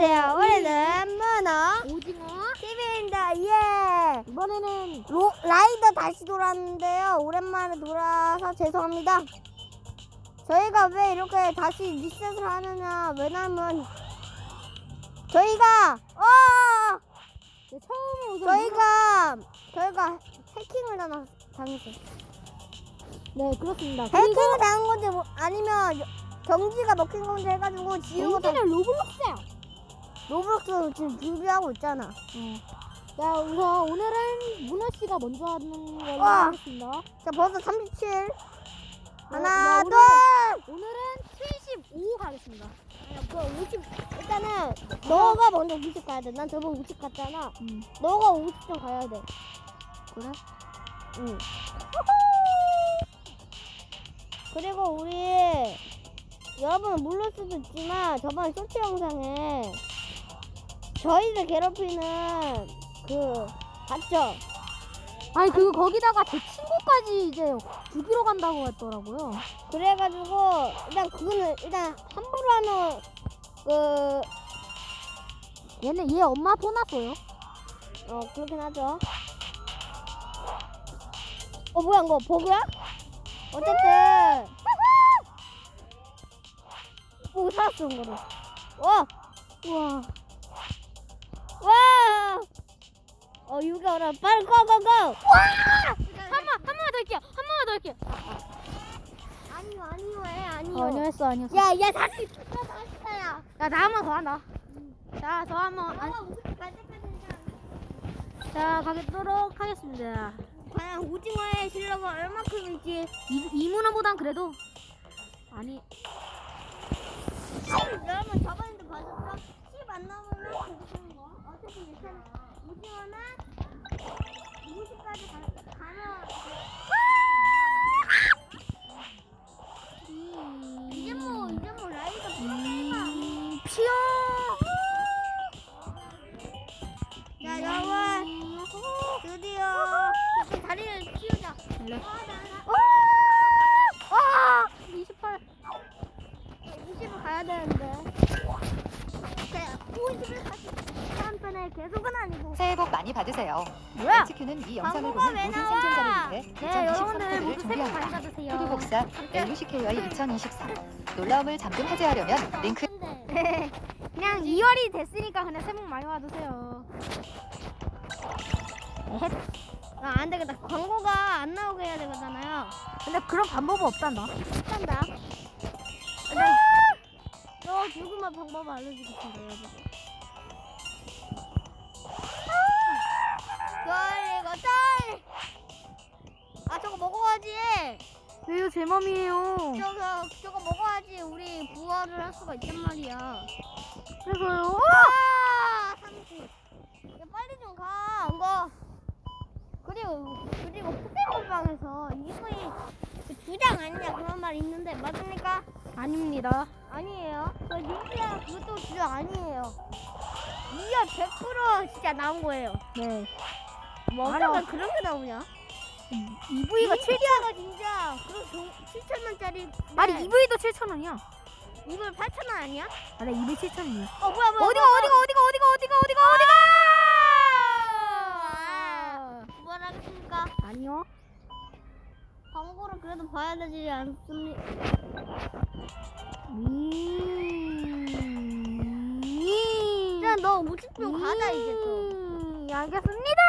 안녕하세요. 우리는 문어 오징어. TV입니다. 예. 이번에는 로, 라이더 다시 돌아왔는데요. 오랜만에 돌아와서 죄송합니다. 저희가 왜 이렇게 다시 리셋을 하느냐? 왜냐면 저희가 어 네, 처음에 우선 저희가 저희가 해킹을 당하, 당했어요. 네 그렇습니다. 해킹을 당한 건지 뭐, 아니면 경지가 먹힌 건지 해가지고 지우고 다 여기는 로블록스야. 로블록스 지금 준비하고 있잖아. 어. 자 우선 오늘은 문어 씨가 먼저 하는 걸로 와. 하겠습니다. 자 벌써 37. 하나 야, 둘. 오늘은- 오늘은 75 하겠습니다. 아니, 그 50, 일단은 너가 먼저 50 가야 돼. 난 저번 50 갔잖아. 음. 너가 50점 가야 돼. 그래? 응. 그리고 우리 여러분은 모를 수도 있지만 저번 쇼츠 영상에 저희를 괴롭히는 그 봤죠? 아니 그 거기다가 제 친구까지 이제 죽이러 간다고 했더라고요. 그래가지고 일단 그거는 일단 함부로 하면 그 얘는 얘 엄마 폰 왔어요. 어 그렇긴 하죠. 어 뭐야 이거 버그야? 어쨌든 오 살았어 이거를. 와, 와, 와. 어 유가 어라 빨리 고고고. 한번 한 번만 더 할게요. 한 번만 더 할게요. 아니요 아니요 해 아니요. 어, 아니었어 아니었어. 야야 다시 또 다시다야. 야, 나 한 번 더 한다. 자, 저 한 번. 아, 너가 우습게 갈 때까지 자, 가겠도록 하겠습니다. 과연 오징어의 실력은 얼마큼일지. 이, 이문어보단 그래도. 아니, 여러분 저번에도 봐줬죠? 10안 넘으면 계속하는 거. 어차피 괜찮아. 오징어는 50까지 가, 가면 이제 뭐 이제 뭐 라이더 음, 피어. 자 여러분 드디어 이제 다리를. 아, 나, 나. 아! 28. 20을 가야 되는데. 그냥 50을 다시 다음번에 계속은 아니고. 새해 복 많이 받으세요. 뭐야? HQ는 이 영상을 광고가 보는 왜 모든 나와? 생존자를 위해 네, 여러분들 2023 모두 코드를 새해 복 많이 준비합니다. 받으세요. 복사 LUCKY 2023 놀라움을 잠금 해제하려면 링크 그냥 2월이 됐으니까 그냥 새해 복 많이 받으세요. 아, 안 되겠다. 광고가 안 나오게 해야 되잖아요. 근데 그런 방법은 없단다. 한다. 너 죽음의 방법 알려주겠습니다, 여러분. 제 맘이에요. 저거, 저거 먹어야지 우리 부활을 할 수가 있단 말이야. 그래서요. 아, 삼십. 야, 빨리 좀 가, 이거. 그리고, 그리고 포켓몬방에서 이거이 주장 아니냐 그런 말 있는데 맞습니까? 아닙니다. 아니에요. 저 닌자 그것도 주장 아니에요. 이게 100% 진짜 나온 거예요. 네. 뭐. 어쩌면 그런 게 나오냐? EV가 7 닌자가 진짜 그런 7천 원짜리 아니 EV도 7,000원이야. 이걸 8천 원 아니야? 아니 EV 7,000원이야. 어 뭐야 뭐야 어디가 어디가 어디가 어디가 어디가 어디가 어디가? 아, 부활하겠습니까? 아니요. 광고를 그래도 봐야 되지 않습니까? 음. 야, 너 50분 가자 이제 또. 음, 알겠습니다.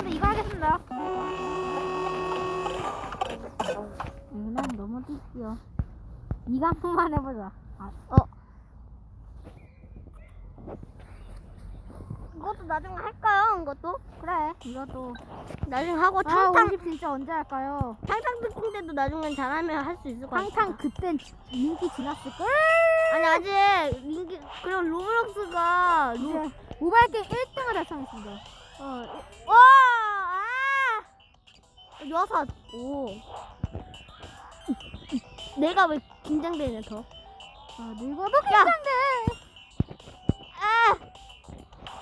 어, 여러분들 이거 하겠습니다. 너무 뛸게요. 이거 한 번만 해보자. 아, 이것도 나중에 할까요? 이것도? 그래. 이것도. 나중에 하고 아, 탕탕 50 진짜 언제 할까요? 탕탕 특공 때도 나중엔 잘하면 할 수 있을 것 같아. 탕탕 그땐 지- 인기 지났을걸? 아니 아직 인기 그럼 로블록스가 로, 이제 모바일 게임 1등을 달성했습니다. 어, 와, 아, 여섯, 오. 내가 왜 긴장되냐 더? 아, 늙어도 괜찮대. 아,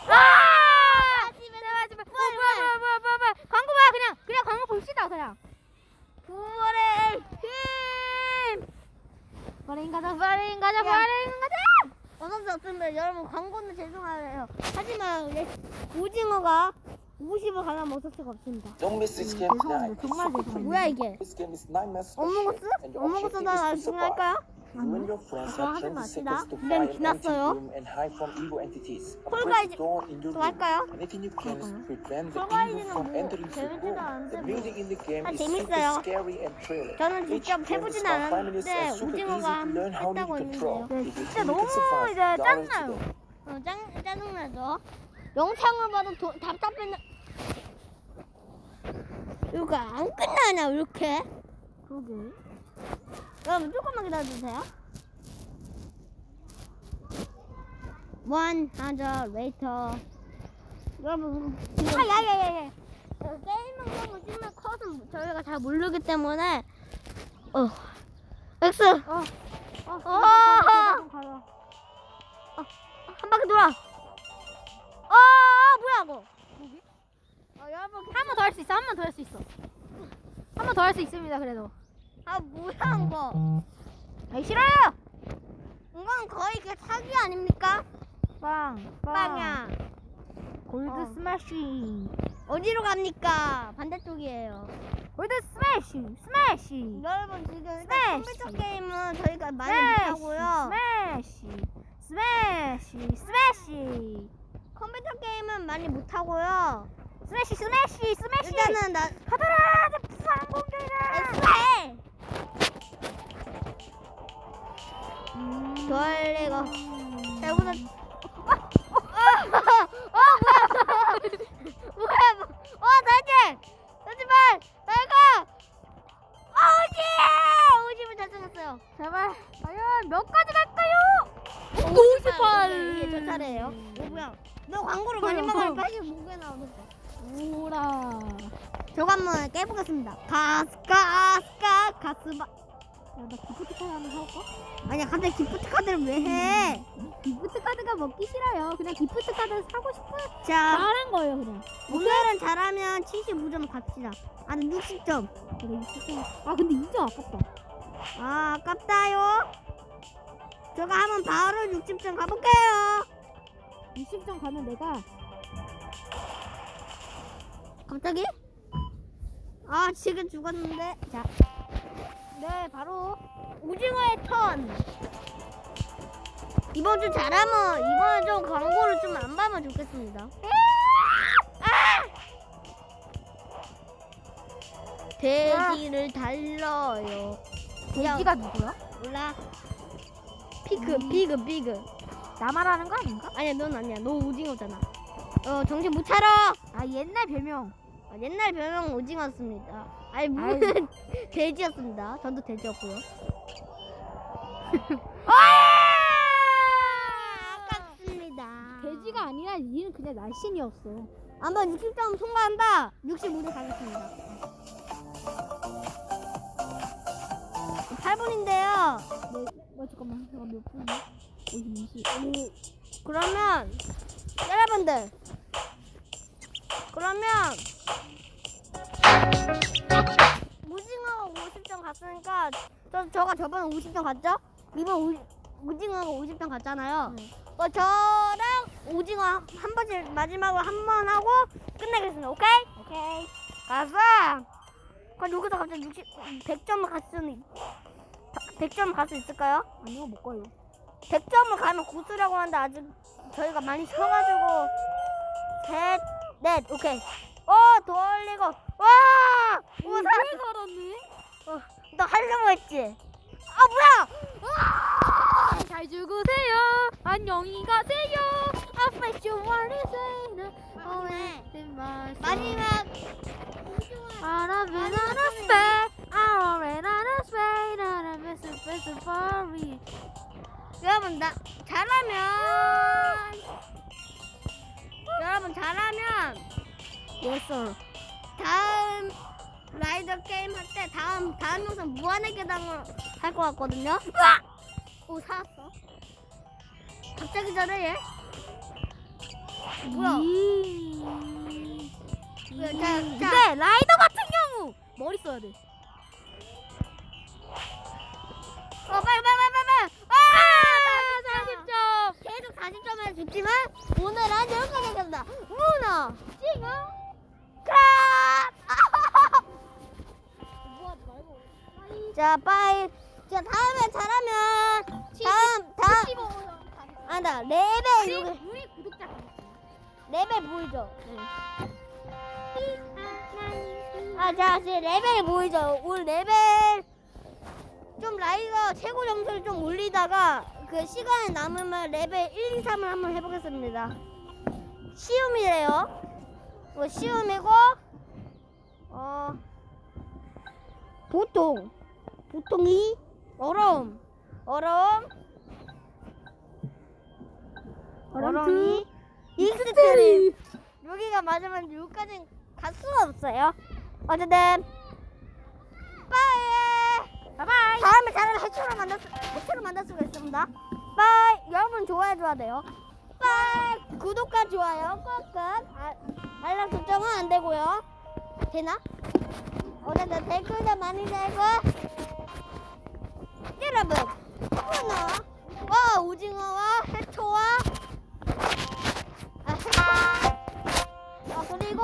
아! 집에 내가 집에. 어, 뭐야, 뭐야, 뭐야, 뭐야, 뭐야. 광고 봐요, 그냥. 그냥 광고 봅시다, 그냥. 9월의 휘 버린 가자 버린 가자 야. 버린 가자. 수 없습니다. 여러분 광고는 죄송해요. 하지만 내 오징어가 50을 가나 먹을 수가 없습니다. Don't miss this 음, game 죄송합니다. tonight. 정말 죄송합니다. 뭐야 이게? This game is nightmares of 어묵어스? and your 어묵어스 objective 나 is to 나중에 survive. 할까요? You and your friends 그거 have 하지 20 맙시다. seconds to 이젠 find an empty 지났어요. room and hide from evil entities. 콜 Press 가이드 the door in your 그거 room. 할까요? Anything you can to prevent the 콜 evil 가이드는 from 뭐 entering your 재밌지도. 않은데 The 뭐. music in the game 아, is 재밌어요. super scary and thrilling. 저는 Each 직접 game is 해보진 about five minutes 않았는데 and super easy 오징어가 to learn how to 했다고. 했는데요. If you 진짜 너무 이제 download. 어, 짱, 짜증나죠? 영상을 봐도 도, 답답했나? 이거 안 끝나냐, 왜 이렇게? 그러게. 여러분, 조금만 기다려주세요. One hundred later. 여러분, 지금. 아, 야, 야, 야, 야. 어, 게임은 너무 찍는 컷은 저희가 잘 모르기 때문에, 어, X! 어. 어. 어. 가자, 가자. 한 바퀴 돌아. 어, 뭐야, 이거? 어, 여러분, 한 번 더 할 수 있어. 한 번 더 할 수 있어. 한 번 더 할 수 있습니다. 그래도. 아, 뭐야, 이거? 아 싫어요. 이건 거의 그 사기 아닙니까? 빵. 빵야. 골드 어. 스매시. 어디로 갑니까? 반대쪽이에요. 골드 스매시. 스매시. 여러분 지금 스매시. 컴퓨터 게임은 저희가 많이 스매시. 못하고요. 스매시. 스매시. 스매시. 컴퓨터 게임은 많이 못하고요. 스매시. 스매시. 스매시. 일단은 나 하더라. 부산 공격이다. 엑스해. 음. 돌리고. 자, 이거는 어, 어, 뭐야? 뭐야? 뭐. 어. 다시 말. 말가. 오지. 오지를 달성했어요. 제발. 과연 몇 가지 갈까요? 58. 이게 제 차례예요. 어, 뭐야? 너 광고를 많이 먹으면 빨리 목에 나오는데. 오라. 저거 한번 깨보겠습니다. 가스가 아스가 가스바. 야, 나 기프트 카드 한번 사올까? 아니야, 갑자기 기프트 카드를 왜 해? 기프트 카드가 먹기 싫어요. 그냥 기프트 카드 사고 싶어요. 자, 잘한 거예요, 그냥. 오늘은 잘하면 75점 갑시다. 아니, 60점. 그래, 60점. 아, 근데 인정 아깝다. 아, 아깝다요. 저거 하면 바로 60점 가볼게요. 60점 가면 내가 갑자기? 아, 지금 죽었는데. 자, 네, 바로 오징어의 턴. 이번 주 잘하면 이번에 좀 광고를 좀 안 봐면 좋겠습니다. 아! 돼지를 달러요. 돼지가 누구야? 몰라. 피크, 비그, 비그. 나 말하는 거 아닌가? 아니야, 넌 아니야. 너 오징어잖아. 어, 정신 못 차려. 아, 옛날 별명. 아, 옛날 별명 오징어였습니다. 아니, 무슨 돼지였습니다. 저도 돼지였고요. 아! 아깝습니다. 돼지가 아니라 얘는 그냥 날씬이었어. 한번 60점 통과한다. 65점 가겠습니다. 8분인데요. 네, 뭐 잠깐만, 잠깐 몇 분이야? 50, 20. 그러면 여러분들 그러면 무징어가 50점 갔으니까 저, 저가 저번에 50점 갔죠? 이번 우, 무징어가 50점 갔잖아요. 어, 저랑 오징어 한 번씩 마지막으로 한 번 하고 끝내겠습니다. 오케이? 오케이. 가서 그럼 여기서 갑자기 60, 100점을 갈 수는 있- 100점 갈 수 있을까요? 아니요, 못 가요. 100점을 가면 고수라고 하는데 아직 저희가 많이 쳐가지고 셋, 넷, 오케이. 어, 돌리고 와! 오, 살았어. 살았네? 어, 너 하려고 했지? 아, 뭐야! 와! 잘 죽으세요. 안녕히 가세요. I bet you want to say. 네. 마지막 I'm on a spell. 여러분 나 잘하면 여러분 잘하면 sir. 다음 라이더 게임 할 때 다음 다음 영상 무한의 계단을 할것 같거든요. 으악! 오 살았어. 갑자기 저래 얘. 뭐야? 이- 뭐야, 이- 자, 자. 근데 라이더 같은 경우 머리 써야 돼. 어 빨리 빨리 빨리 때문에 죽지만 오늘은 이렇게 생겼다. 문어 지금 크랩. 자 빠이. 자 다음에 잘하면 다음 다음 아나 레벨 우리, 우리 구독자 레벨 보이죠? 아자 이제 레벨 보이죠? 우리 레벨 좀 라이더 최고 점수를 좀 올리다가 그 시간이 남으면 레벨 1, 2, 3을 한번 해보겠습니다. 시움이래요. 뭐 시움이고 어 보통 보통이 어려움 어려움 어려움이 익스트림 여기가 맞으면 여기까지 갈 수가 없어요. 어쨌든 바이바이 다음에 다른 해초를 만들 수 해초를 만들 수가 있습니다. 빠이 여러분 좋아해 줘야 돼요. 빠이 구독과 좋아요 꾹꾹 아, 알람 설정은 안 되고요. 되나? 어쨌든 댓글도 많이 달고 여러분 하나 와 오징어와 해초와 아 해초 아 그리고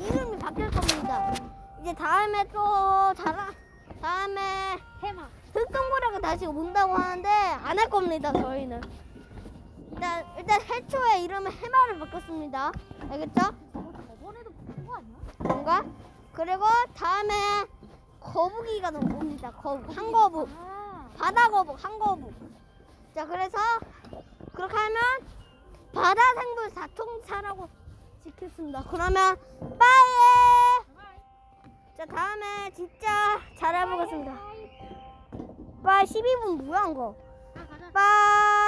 이름이 바뀔 겁니다. 이제 다음에 또 자라 다음에 해마. 흑동고래가 다시 온다고 하는데 안 할 겁니다 저희는. 일단 일단 해초의 이름은 해마를 바꿨습니다. 알겠죠? 저번에도 바꾼 거 아니야? 뭔가? 그리고 다음에 거북이가 옵니다. 거북 한 거북. 아. 바다 거북 한 거북. 자 그래서 그렇게 하면 바다 생물 사통사라고 지켰습니다. 그러면 빠이. 자 다음에 진짜 잘해보겠습니다. 빠이 12분 뭐야 한 거? 빠이.